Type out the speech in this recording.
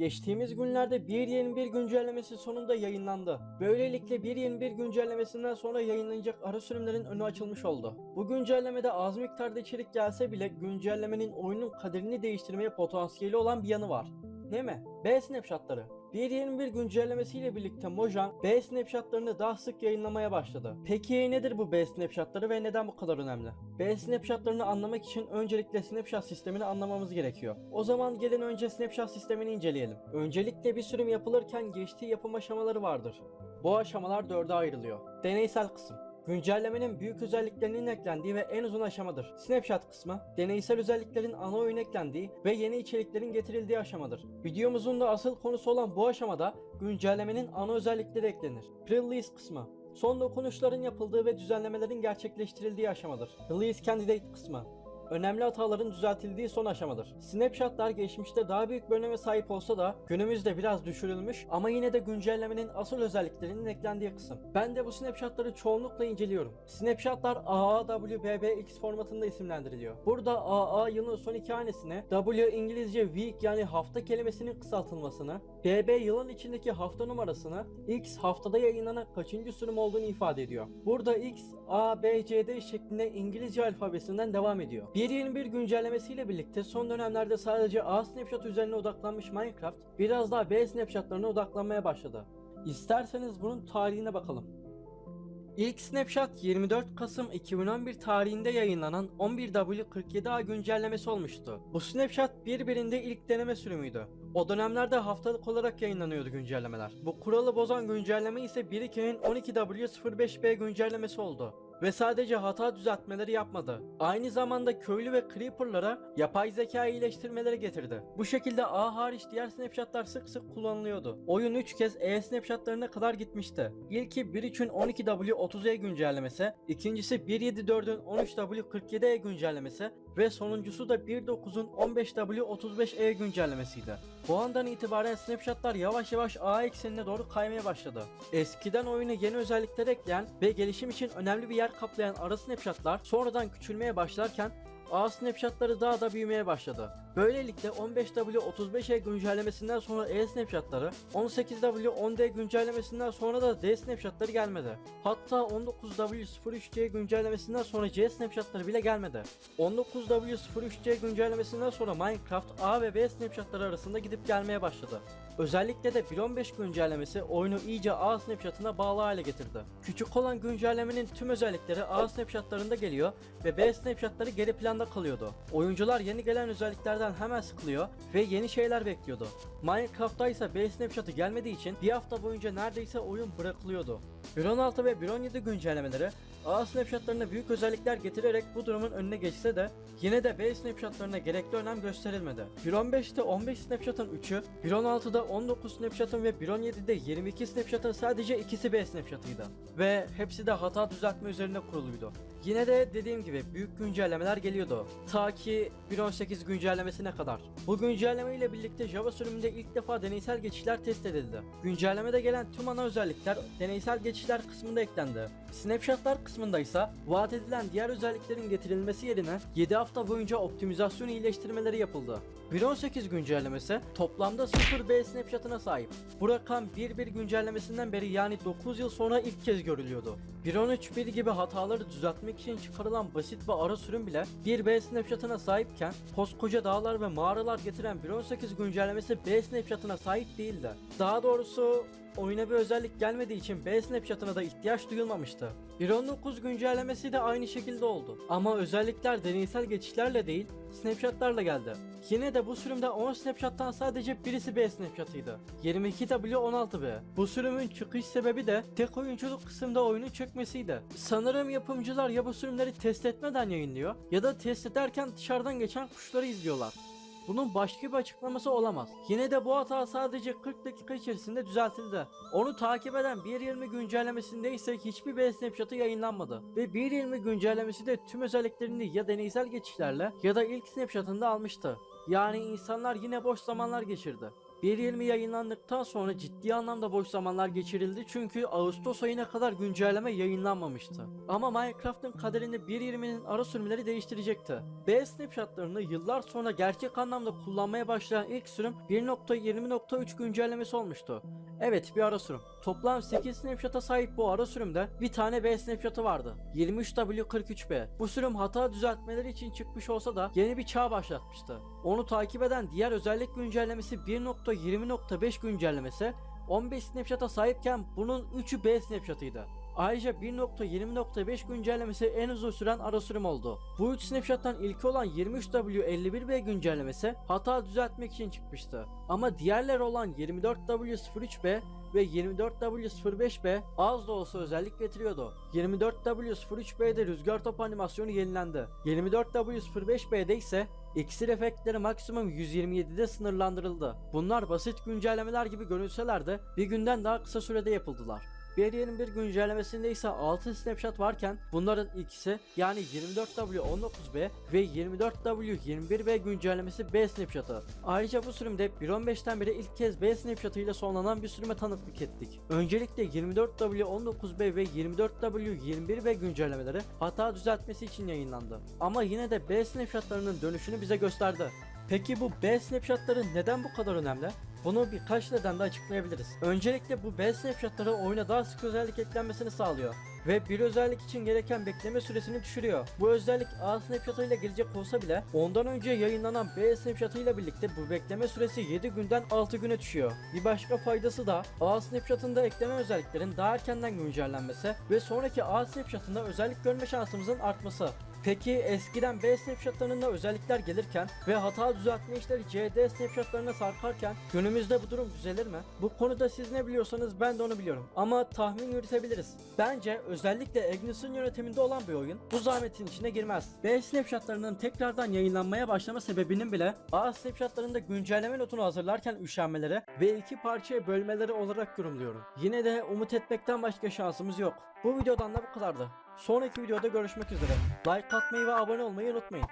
Geçtiğimiz günlerde 1.21 güncellemesi sonunda yayınlandı. Böylelikle 1.21 güncellemesinden sonra yayınlanacak ara sürümlerin önü açılmış oldu. Bu güncellemede az miktarda içerik gelse bile güncellemenin oyunun kaderini değiştirmeye potansiyeli olan bir yanı var. Ne mi? B snapshotları. 1.21 güncellemesiyle birlikte Mojang B snapshotlarını daha sık yayınlamaya başladı. Peki nedir bu B snapshotları ve neden bu kadar önemli? B snapshotlarını anlamak için öncelikle snapshot sistemini anlamamız gerekiyor. O zaman gelin önce snapshot sistemini inceleyelim. Öncelikle bir sürüm yapılırken geçtiği yapım aşamaları vardır. Bu aşamalar dörde ayrılıyor. Deneysel kısım. Güncellemenin büyük özelliklerinin eklendiği ve en uzun aşamadır. Snapshot kısmı, deneysel özelliklerin ana oyun eklendiği ve yeni içeriklerin getirildiği aşamadır. Videomuzun da asıl konusu olan bu aşamada güncellemenin ana özellikleri eklenir. Pre-release kısmı, son dokunuşların yapıldığı ve düzenlemelerin gerçekleştirildiği aşamadır. Release Candidate kısmı, önemli hataların düzeltildiği son aşamadır. Snapshotlar geçmişte daha büyük bir öneme sahip olsa da günümüzde biraz düşürülmüş ama yine de güncellemenin asıl özelliklerinin eklendiği kısım. Ben de bu snapshotları çoğunlukla inceliyorum. Snapshotlar AAWBBX formatında isimlendiriliyor. Burada AA yılın son iki hanesine, W İngilizce week yani hafta kelimesinin kısaltılmasını, BB yılın içindeki hafta numarasını, X haftada yayınlanan kaçıncı sürüm olduğunu ifade ediyor. Burada X, A, B, C, D şeklinde İngilizce alfabesinden devam ediyor. 1.21 güncellemesiyle birlikte son dönemlerde sadece A snapshot üzerine odaklanmış Minecraft biraz daha B snapshotlarına odaklanmaya başladı. İsterseniz bunun tarihine bakalım. İlk snapshot 24 Kasım 2011 tarihinde yayınlanan 11W47A güncellemesi olmuştu. Bu snapshot birbirinde ilk deneme sürümüydü. O dönemlerde haftalık olarak yayınlanıyordu güncellemeler. Bu kuralı bozan güncelleme ise 1.2'nin 12W05B güncellemesi oldu ve sadece hata düzeltmeleri yapmadı. Aynı zamanda köylü ve creeper'lara yapay zeka iyileştirmeleri getirdi. Bu şekilde A hariç diğer snapshotlar sık sık kullanılıyordu. Oyun 3 kez E snapshotlarına kadar gitmişti. İlki 1.3'ün 12W30E güncellemesi, ikincisi 1.7.4'ün 13W47E güncellemesi ve sonuncusu da 1.9'un 15W35E güncellemesiydi. Bu andan itibaren snapshotlar yavaş yavaş A eksenine doğru kaymaya başladı. Eskiden oyuna yeni özellikler ekleyen ve gelişim için önemli bir yer kaplayan ara snapshotlar sonradan küçülmeye başlarken A snapshotları daha da büyümeye başladı. Böylelikle 15W35E güncellemesinden sonra E snapshotları, 18W10D güncellemesinden sonra da D snapshotları gelmedi. Hatta 19W03C güncellemesinden sonra C snapshotları bile gelmedi. 19W03C güncellemesinden sonra Minecraft A ve B snapshotları arasında gidip gelmeye başladı. Özellikle de 1.15 güncellemesi oyunu iyice A snapshotına bağlı hale getirdi. Küçük olan güncellemenin tüm özellikleri A snapshotlarında geliyor ve B snapshotları geri planda kalıyordu. Oyuncular yeni gelen özelliklerden hemen sıkılıyor ve yeni şeyler bekliyordu. Minecraft'ta ise B snapshot'ı gelmediği için bir hafta boyunca neredeyse oyun bırakılıyordu. 1.16 ve 1.17 güncellemeleri A snapshotlarına büyük özellikler getirerek bu durumun önüne geçse de yine de B snapshotlarına gerekli önem gösterilmedi. 1.15'te 15 snapshot'ın 3'ü, 1.16'da 19 snapshot'ın ve 1.17'de 22 snapshot'ın sadece ikisi B snapshot'ıydı. Ve hepsi de hata düzeltme üzerine kuruluydu. Yine de dediğim gibi büyük güncellemeler geliyordu. Ta ki 1.18 güncellemesine kadar. Bu güncelleme ile birlikte Java sürümünde ilk defa deneysel geçişler test edildi. Güncellemede gelen tüm ana özellikler deneysel geçişler kısmında eklendi. Snapshotlar kısmında ise vaat edilen diğer özelliklerin getirilmesi yerine 7 hafta boyunca optimizasyon iyileştirmeleri yapıldı. 1.18 güncellemesi toplamda 0 B snapshot'ına sahip. Bu rakam 1.1 güncellemesinden beri yani 9 yıl sonra ilk kez görülüyordu. 1.13.1 gibi hataları düzeltmek için çıkarılan basit bir ara sürüm bile 1 B snapshot'ına sahipken koskoca dağlar ve mağaralar getiren 1.18 güncellemesi B snapshot'ına sahip değildi. Daha doğrusu oyuna bir özellik gelmediği için B snapshot'ına da ihtiyaç duyulmamıştı. 1.19 güncellemesi de aynı şekilde oldu. Ama özellikler deneysel geçişlerle değil, snapshot'larla geldi. Yine de bu sürümde 10 snapshot'tan sadece birisi B snapshot'ıydı. 22W16B. Bu sürümün çıkış sebebi de tek oyunculuk kısımda oyunun çökmesiydi. Sanırım yapımcılar ya bu sürümleri test etmeden yayınlıyor ya da test ederken dışarıdan geçen kuşları izliyorlar. Bunun başka bir açıklaması olamaz. Yine de bu hata sadece 40 dakika içerisinde düzeltildi. Onu takip eden 1.20 güncellemesinde ise hiçbir B snapshot'ı yayınlanmadı. Ve 1.20 güncellemesi de tüm özelliklerini ya deneysel geçişlerle ya da ilk snapshot'ında almıştı. Yani insanlar yine boş zamanlar geçirdi. 1.20 yayınlandıktan sonra ciddi anlamda boş zamanlar geçirildi çünkü Ağustos ayına kadar güncelleme yayınlanmamıştı. Ama Minecraft'ın kaderini 1.20'nin ara sürümleri değiştirecekti. B snapshotlarını yıllar sonra gerçek anlamda kullanmaya başlayan ilk sürüm 1.20.3 güncellemesi olmuştu. Evet bir ara sürüm. Toplam 8 snapshot'a sahip bu ara sürümde bir tane B snapshot'ı vardı. 23W43B. Bu sürüm hata düzeltmeleri için çıkmış olsa da yeni bir çağ başlatmıştı. Onu takip eden diğer özellik güncellemesi 1.20.5 güncellemesi 15 snapshot'a sahipken bunun 3'ü B snapshot'ıydı. Ayrıca 1.20.5 güncellemesi en uzun süren ara sürüm oldu. Bu 3 snapshot'tan ilki olan 23W51B güncellemesi hata düzeltmek için çıkmıştı. Ama diğerleri olan 24W03B ve 24W05B az da olsa özellik getiriyordu. 24W03B'de rüzgar top animasyonu yenilendi. 24W05B'de ise İksir efektleri maksimum 127'de sınırlandırıldı. Bunlar basit güncellemeler gibi görünseler de bir günden daha kısa sürede yapıldılar. 1.21 güncellemesinde ise 6 snapshot varken bunların ikisi yani 24W19B ve 24W21B güncellemesi B snapshot'ı. Ayrıca bu sürümde 1.15'ten beri ilk kez B snapshot'ı ile sonlanan bir sürüme tanıklık ettik. Öncelikle 24W19B ve 24W21B güncellemeleri hata düzeltmesi için yayınlandı. Ama yine de B snapshot'larının dönüşünü bize gösterdi. Peki bu B snapshot'ları neden bu kadar önemli? Bunu birkaç nedenle açıklayabiliriz. Öncelikle bu B snapshot'ları oyuna daha sık özellik eklenmesini sağlıyor ve bir özellik için gereken bekleme süresini düşürüyor. Bu özellik A snapshot'ı gelecek olsa bile ondan önce yayınlanan B snapshot'ı birlikte bu bekleme süresi 7 günden 6 güne düşüyor. Bir başka faydası da A snapshot'ında eklenen özelliklerin daha erkenden güncellenmesi ve sonraki A snapshot'ında özellik görme şansımızın artması. Peki eskiden B snapshotlarında özellikler gelirken ve hata düzeltme işleri CD snapshotlarına sarkarken günümüzde bu durum düzelir mi? Bu konuda siz ne biliyorsanız ben de onu biliyorum. Ama tahmin yürütebiliriz. Bence özellikle Agnus'un yönetiminde olan bir oyun bu zahmetin içine girmez. B snapshotlarının tekrardan yayınlanmaya başlama sebebinin bile A snapshotlarında güncelleme notunu hazırlarken üşenmeleri ve iki parçaya bölmeleri olarak yorumluyorum. Yine de umut etmekten başka şansımız yok. Bu videodan da bu kadardı. Sonraki videoda görüşmek üzere. Like atmayı ve abone olmayı unutmayın.